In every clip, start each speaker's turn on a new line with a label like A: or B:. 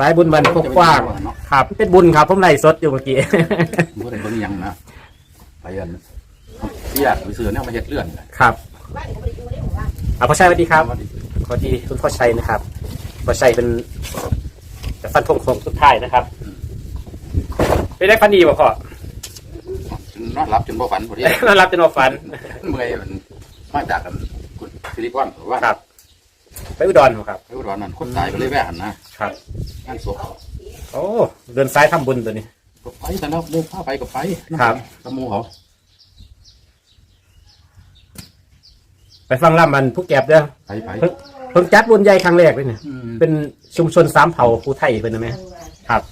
A: สายบุญบันพกกว้าง
B: เนาะ
A: ครับ เป็นบุญครับผมไล่สดอยู่เมื่อกี้
B: บ่ได้เบิ่งหยังนะไปอันเสียไปซื้อเนี่ยมาเฮ็ดเลื่อน
A: ครับเอาพ่อชัยสวัสดีครับสวัสดีคุณพ่อชัยนะครับพ่อชัยเป็นจะฟันธงโค้งสุดท้ายนะครับเป็นได้ฟันดีป่ะพ่อน
B: อนหลับจนบ่ฝันพอดี
A: นอนรับจนว่าฟัน
B: เมื่อยมันมาจากกันคุณสิริพรว่า
A: ครับ ไปอุดรบ่ครับ
B: ไปอุดรนั่นคนตายก็เลยแวะหันนะครับ งานศพ
A: โอ้เดินซ้ายทำบุญตัวนี้
B: ก็ไปแต่แล้วเดินพาไปก็ไป
A: ครับ
B: ตะมูเขา
A: ไปฟังล่ำมันผู้แก็บเด้อ
B: ไปไป
A: เพิ่งเพิ่งจัดบุญใหญ่ครั้งแรกเลยเนี่ย
B: อืม
A: เป็นชุมชนสามเผ่าภูไทยเป็นนะแม่ครับ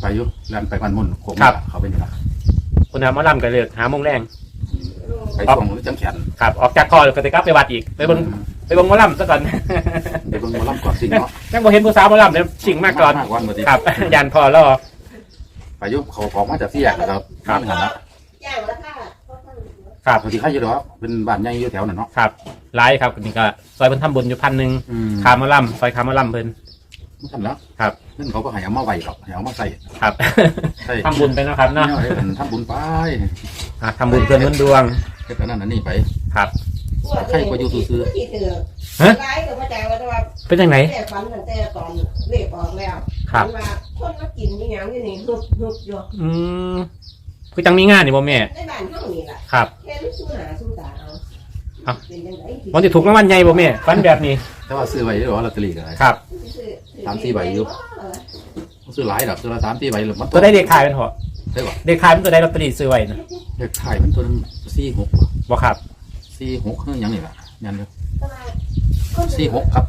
B: ไปอยู่แล่นไปพันมุ่นโคง
A: ครับ
B: เขาเป็นยังไง
A: คุณทำมาล่ำกันเลยหาโมงแรง
B: ไปช่วงจังแขน
A: ครับ ออกจากคอก็จะกลับไปวัดอีกไปเบิ่ง ไปเบิ่งหมาล่ำซะก่อน
B: ไปเบิ่งหมาล่ำก่อนสิเนาะ
A: ยังบ่เห็นผู้สาวหมาล่ำเลยสิ่งมากก่อน
B: มากวันมาดิ
A: ครับยันพอรอ
B: ไปอยุเขาของมาจากเสียนะครับ
A: ครับ
B: นี่หันละ
C: ย่างแล้วค่ะ
A: ครับ
B: บางทีใครอยู่ดอกเป็นบ้านใหญ่อยู่แถวนั้นเนาะ
A: ครับไลฟ์ครับนี่ก็ซอยเพิ่นทำบุญอยู่พันหนึ่ง
B: อืม
A: คามาล่ำซอยคามาล่ำเพิ่น
B: ทำแล้ว
A: ครับ
B: นั่นเขาก็ให้เอามาไว้หรอกให้เอามาใส่
A: ครับ
B: ใส่
A: ทำบุญไปเนาะครับเนาะ
B: ให้เพิ่นทำบุญไป
A: อะทำบุญเพื่อนเงินดวง
B: เฮ็ดอันนั้นอันนี้ไป
A: ครับ
B: ใครก็อยู่ซื่อ
C: ที่เถื่อ
A: ฮะ
C: ร้ายกับว่าใจว่าแต่ว่า
A: เป็นยังไง
C: แต่ฝันตั้งแต่ตอนเล็กออกแล้ว
A: ครับ
C: ฝันว่าคนมากินที่ยังที่นี่หุบหุบอยู่
A: อืมคือจังมีงานนี่บ่แม่
C: ในบ้านเฮานี่แหละ
A: ครับ
C: แค่รู้สู้หาสู้ตาเอา
A: ครับ
C: เป็นยังไง
A: มันจะถูกรางวัลใหญ่บ่แม่ฟันแบบนี้
B: แต่ว่าซื้อไว้หรอลอตเตอรี่ก็ได้
A: ครับ
B: สามสี่ใบอยู่ซื้อหลายดอกซื้อละสามสี่ใบหรือมัน
A: ตัวได้เด็กขายเป็นเหรอ
B: ได้ป่ะ
A: เด็กขายมันตัวได้ลอตเตอรี่ซื้อไว้นะ
B: เลขท้ายมันตัวนึงสี่หก
A: บ่ครับ
B: สี่หกเรื่องยังนี่ล่ะยันเดียวสี่หกครับ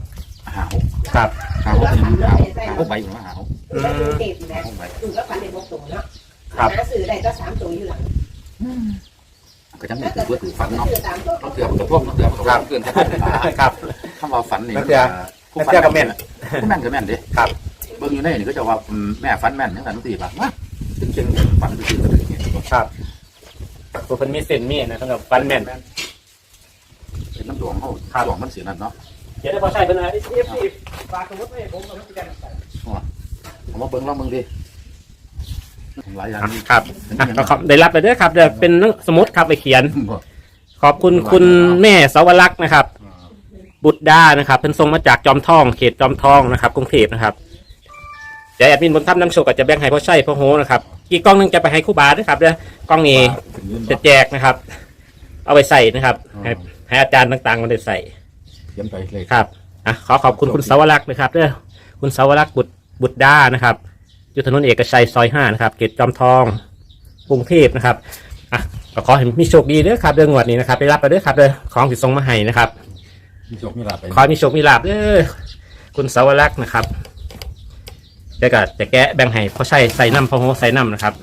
B: ห้าหก
A: ครับ
B: ห้าหกเป็นห้าหกห้าหกใบอยู่นะห้าหก
C: อืมเด็กอยู่แล้ว
B: ห้าหกใบ
C: ดูก็ฝันในบกตุ่มเนาะ
A: ครับ
C: หาซื้อได้ก็สามตัวอยู่หลัง
B: ก็จังไม่ถือว่าถือฝันเนาะ
C: ซื้อตามตัว
B: ต้องเตือนตัวพวกต้องเตือนตัวเตือนท่าน
A: ครับ
B: คำว่าฝันนี่
A: นักเตือน
B: ผู้
A: นัก
B: ฝัน
A: เตือนกับแม่น
B: ผู้แม่นกับแม่นดิ
A: ครับ
B: เบิ่งอยู่ในนี่ก็จะว่าแม่ฝันแม่นทั้งนั้นสี่บาทว่าถึงเชียงฝันคือคือคือเนี่ย
A: ครับตัวเพิ่นมีเส้นมีนะสำหรับฟันแม่น
B: เป็ นน้ำดวงเขา
A: ครับ
B: ดวงมันเสียนั่นเนาะ
A: เดี๋ยวได้พอใช้เพิ่นนะเอฟซีฝากสมมุติไว้ให้ผมเอาไว้กัน
B: ผมมาเบิ่งลองเบิ่งดิหลายอย่างนี่
A: ครับอะก็ขอบได้รับไปด้วยครับเดี๋ยวเป็นสมุดครับไปเขียน
B: บ่
A: ขอบคุณคุณแม่สาวรักษ์นะครับ บุตรดานะครับเพิ่นส่งมาจากจอมทอง เขตจอมทองนะครับกรุงเทพนะครับเดี๋ยวแอดมินบนทับน้ำโชคก็จะแบ่งให้พ่อใช่พ่อโหนะครับอีกกล้องหนึงจะไปให้ครู่บาด้วยครับเดี๋ยวกล้องนี้จะแจกนะครับ เอาไปใส่นะครับ ให้ให้อาจารย์ต่างๆมาได้ใส่
B: เขียนไปเลย
A: ครับอะขอขอบคุณคุณสาวรักษ์นะครับเด้อคุณสาวรักษ์บุตรบุตรดานะครับอยู่ถนนเอกชัยซอยห้านะครับเขตจอมทองกรุงเทพนะครับอะก็ขอให้มีโชคดีเด้อครับเรื่องงวดนี้นะครับ ไปรับไปเด้อครับเด้อของที่ส่งมาให้นะครับ
B: มีโชคมีลาภไป
A: ขอให้มีโชคมีลาบเด้อคุณสาวรักษ์นะครับเดี๋ยวก็จะแกะแบ่งให้พ่อใส่ใส่น้ำพ่อโหใส่น้ำนะครับ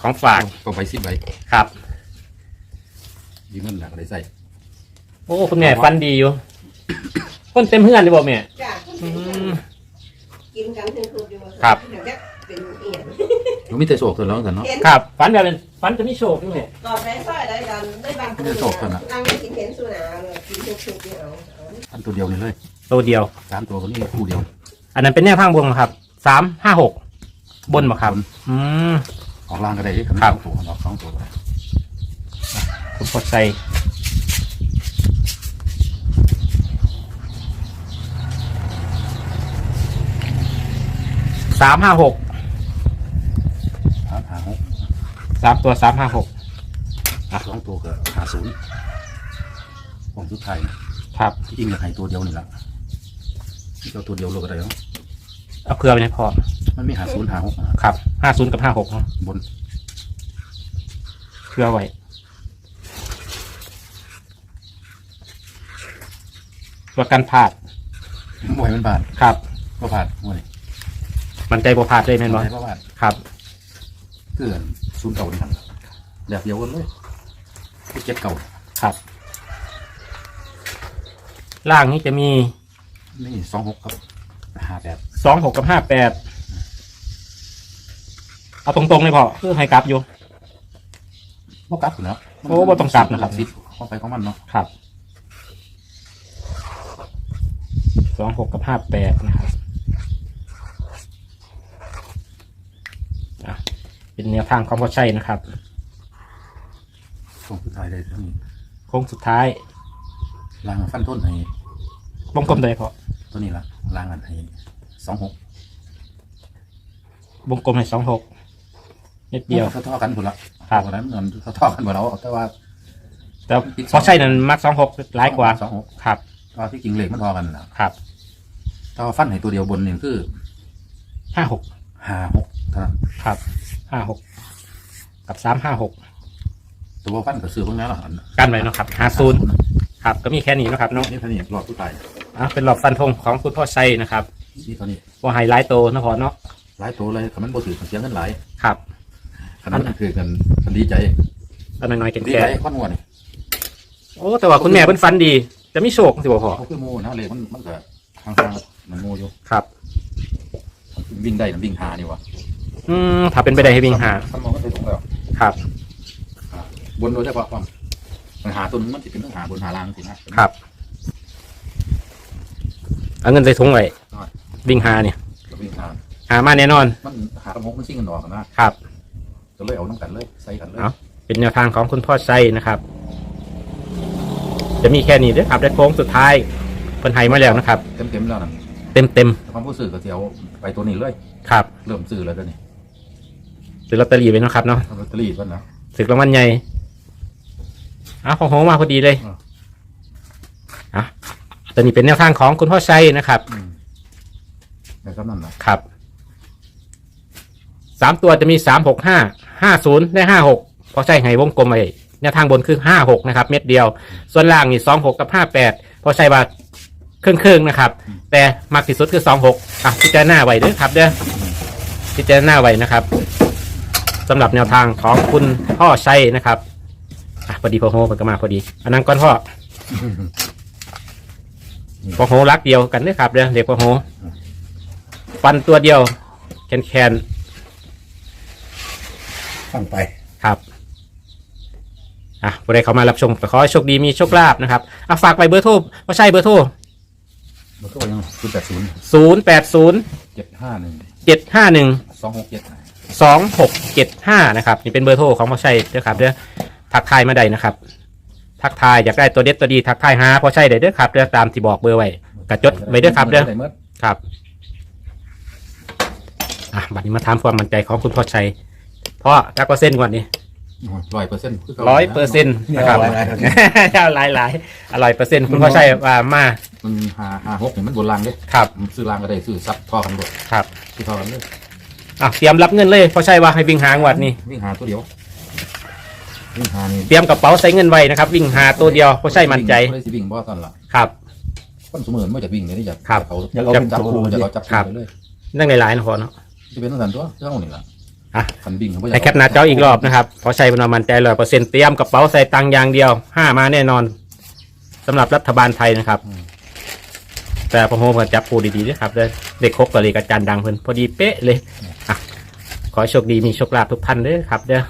A: ของฝาก
B: ต้องไปสิบใบ
A: ครับ
B: ยืมเงินหลักได้ใส่
A: โอ้คุณแม่ฟันดีอยู่คนเต็มเพื่อนเลยบอกแม่
C: จ้ะ
A: อืม
C: กินกันถึงคืนอยู่
A: ครับ
C: เดี๋ยวจะเป็นเอียน
B: มันมีแต่โชคเท่านั้นกันเนาะ
C: เห็น
A: ครับฟันแบบเป็นฟันจะมีโชคด้วยแม่
C: ก่อนไปซอยได้กันได้บาง
B: ไม่ได้โชคเท่านั้น
C: นั่งกินเห็นสุนาเลยกินทุกๆที่เอาเอา
B: อันตัวเดียวนี่เลย
A: ตัวเดียว
B: สามตัวคนนี้คู่เดียว
A: อันนั้นเป็นแนวทางบนเหรอครับสามห้าหกบนบ่ครับอืม
B: ออกล่างก็ได้ที่
A: ครับ
B: ตัวออกสองตัวก็ได้
A: คุณพอใส่ สามห้าหก
B: หาหาหก
A: สามตัวสามห้าหก
B: สองตัวก็หาศูนย์ของสุดท้ายนะครับที่จริงอยากให้ตัวเดียวนี่แหละเจ้าตัวเดียวเราก็ได้เนาะ
A: เอาเพื่อไปให้พอ
B: มันมีหาศูนย์หาหกนะครับ
A: ห้าศูนย์กับห้าหก
B: บน
A: เพื่อไว้ประกันพลาด
B: มวยมันบาด
A: ครับ
B: ก็ผ่านมวย
A: มันใจบ่พลาดเลยแม่นบ่
B: ก็ผ่าน
A: ครับ
B: เพื่อนศูนย์เก่านี่ครับแบบเดียวกันเลยเจ็ดเก่า
A: ครับ ล่างนี้จะมี
B: นี่สองหกครับห้าแปด
A: สองหกกับห้าแปดเอาตรงๆเลยพอคือให้กลับอยู่
B: บ่กลับอยู่แล้ว
A: โอ้บ่ต้องกลับนะครับ
B: สิเข้าไปของมันเนาะ
A: ครับสองหกกับห้าแปดนะครับ เป็นแนวทางของพ่อชัยนะครับ
B: ของสุดท้ายได้เท่านี้
A: โค้งสุดท้าย
B: ล่างฟันต้นให้
A: วงกลมเลยพอ
B: ตัวนี้ละล่างอันให้สองหก
A: วงกลมให้สองหกเม็ดเดียว
B: เขาท่อกันหมดละ
A: ครับ
B: เพาะฉะนั้นมันเขาท่อกันหมดแล้วแต่ว่า
A: แต่พ่อชัยนั้นมักสองหกหลายกว่า
B: สองหก
A: ครับ
B: ตอนที่จริงเหล็กมันท่อกันนะครับถ้าว่าฟันให้ตัวเดียวบนนี่คือ
A: ห้าหก
B: ห้าหกเท่านั้น
A: ครับ ห้าหกกับสามห้าหก
B: ตัวว่าฟันกับซื้อพวกนั้นละอัน
A: กันไว้เนาะครับห้าศูนย์ครับก็มีแค่นี้เนาะครับเนาะ
B: นี่เท่านี้รอบผู้ตาย
A: อะเป็นหลอบฟันธงของคุณพ่อชัยนะครับ
B: นี่เท่านี้
A: ว่าไฮไลท์โตนะพอเนาะ
B: หลายตัวเลยคำนั้นบ่ถือเสียเงินหลาย
A: ครับ
B: คำนั้นมันคือกันมันดีใจ
A: ตอนน้อยๆแก่
B: ดี
A: แค่
B: ใจข้อนหัวนี่
A: โอ้แต่ว่าคุณแม่เป็นฟันดี จะไม่โชคสิบ่พอ
B: เขาคือโมนะเลยมันมันก็ทางทางมันโมอยู่
A: ครับ
B: วิ่งได้นะวิ่งหานี่วะ
A: อืมถ้าเป็นไปได้ให้วิ่งหา
B: ทำมองก็ไปตรงแล้ว
A: ครับ
B: บนโดยเฉพาะความมันหาตัวนึงมันจะเป็นเรื่องหาบนหาล่างสินะครับ
A: เอาเงินใส่ถุงไว้วิ่งหาเนี่ย
B: แล้ววิ่งหา
A: หามาแน่นอน
B: มันหากระมกมันซิ่งกันดอกกันนะครับก็เลยเอาน้ำกันเลยใส่กันเลย
A: เอาเป็นแนวทางของคุณพ่อชัยนะครับ จะมีแค่นี้เด้วยครับได้โค้งสุดท้ายเพิ่นไห้มาแล้วนะครับ
B: เต็มเต็มๆแล้วนะ
A: เต็มเต็ม
B: ความผู้ซื้อก็เสียวไปตัวนี้เลย
A: ๆครับ
B: เริ่มซื้อแล้วเดี๋ยวนี้
A: ซื้อลอตเตอรี่ไว้เนาะครับเนาะ
B: เอาลอตเตอรี่ก่อนนะ
A: สึกรางวัลใหญ่เอาของโหมาพอดีเลย
B: อ่า
A: อะตอนนี้เป็นแนวทางของคุณพ่อชัยนะครับ
B: อืมแต่ก็นั่นแหละ
A: ครับสามตัวจะมีสามหกห้าห้าศูนย์และห้าหกพอใช่ไห้วงกลมไว้แนวทางบนคือห้าหกนะครับ เม็ดเดียว ส่วนล่างนี่สองหกกับห้าแปดพอใช่ว่าครึ่งครึ่งๆนะครับ แต่มากที่สุดคือสองหกอะพิจารณาไว้เด้อครับเด้อพิจารณาไว้นะครับ สำหรับแนวทางของคุณพ่อชัยนะครับอะพอดีพอโฮมันก็มาพอดี อันนั้นก้อนพ่อพอโฮรักเดียวกันเด้อครับเด้อเด็กพอโฮฟันตัวเดียว แคนแคน
B: ฟังไป
A: ๆครับอะผู้ใดเข้ามารับชมก็ขอให้โชคดีมีโชคลาภนะครับอะฝากไปเบอร์โทรพ่อชัยเบอร์โทร
B: มันก็ยังคือแปดศูนย์
A: ศูนย์แปดศูนย์
B: เจ็ดห้าหนึ่ง
A: เจ็ดห้าหนึ่ง
B: สองหกเจ็ด
A: สองหกเจ็ด ห้านะครับ นี่เป็นเบอร์โทรของพ่อชัยเด้อครับเด้อทักทายมาได้นะครับ ทักทายอยากได้ตัวเด็ดตัวดีทักทายหาพ่อชัยได้เด้อครับเด้อตามที่บอกเบอร์ไว้กระจดไว้เด้อครับเด้อ
B: ได้หมด
A: ครับอะบัดนี้มาถามความมั่นใจของคุณพ่อชัยเพราะจักเปอร์เซ็นต์ก่อนนี่
B: ร้อยเปอร์เซ็นต์
A: ร้อยเปอร์เซ็นต์นะครับ
B: หลายๆ
A: หลายหลายๆอร่อยเปอร์เซ็นต์คุณพ่อชัยว่ามา
B: มันหาหาหกเนี่ยมันบนรางเด้
A: ครับ
B: ซื้อรางก็ได้ซื้อซับทอกันหมด
A: ครับ
B: ซื้อทอกันเลย
A: อะเตรียมรับเงินเลยพ่อชัยว่าให้วิ่งหางวดนี้
B: วิ่งหาตัวเดียววิ่งหานี่
A: เตรียมกระเป๋าใส่เงินไว้นะครับ วิ่งหาตัวเดียวพ่อชัยมั่นใจ
B: ไม่ได้สิวิ่งบ่ตอนละ
A: ครับ
B: คนสมือนไม่จากวิ่งเลยนี่อยาก
A: ครับ
B: เขา
D: อยากเอา
B: จับ
D: เป็น
B: จับ
D: ตัว
B: คู่
D: เลย
B: จะเอาจับ
A: ครั
B: คู่
A: บ
B: ไปเลย
A: นั่งในหลายๆนะพอเนาะ
B: จะเป็นตั้งแต่ตัวเท่านี่ละ
A: อะ
B: คันวิ่งเขาบ่อยาก
A: ให้แคปหน้าจออีกรอบนะครับเพราะใช้เป็นว่ามันใจร้อยเปอร์เซ็นต์เตรียมกระเป๋าใส่ตังค์อย่างเดียวห้ามาแน่นอนสำหรับรัฐบาลไทยนะครับแต่พอโฮมก็จับปูดีๆด้วยครับเด้อเด็กครบกับเลยกอาจารย์ดังเพิ่นพอดีเป๊ะเลยอะ ขอโชคดีมีโชคลาภทุกท่านเด้อครับเด้อ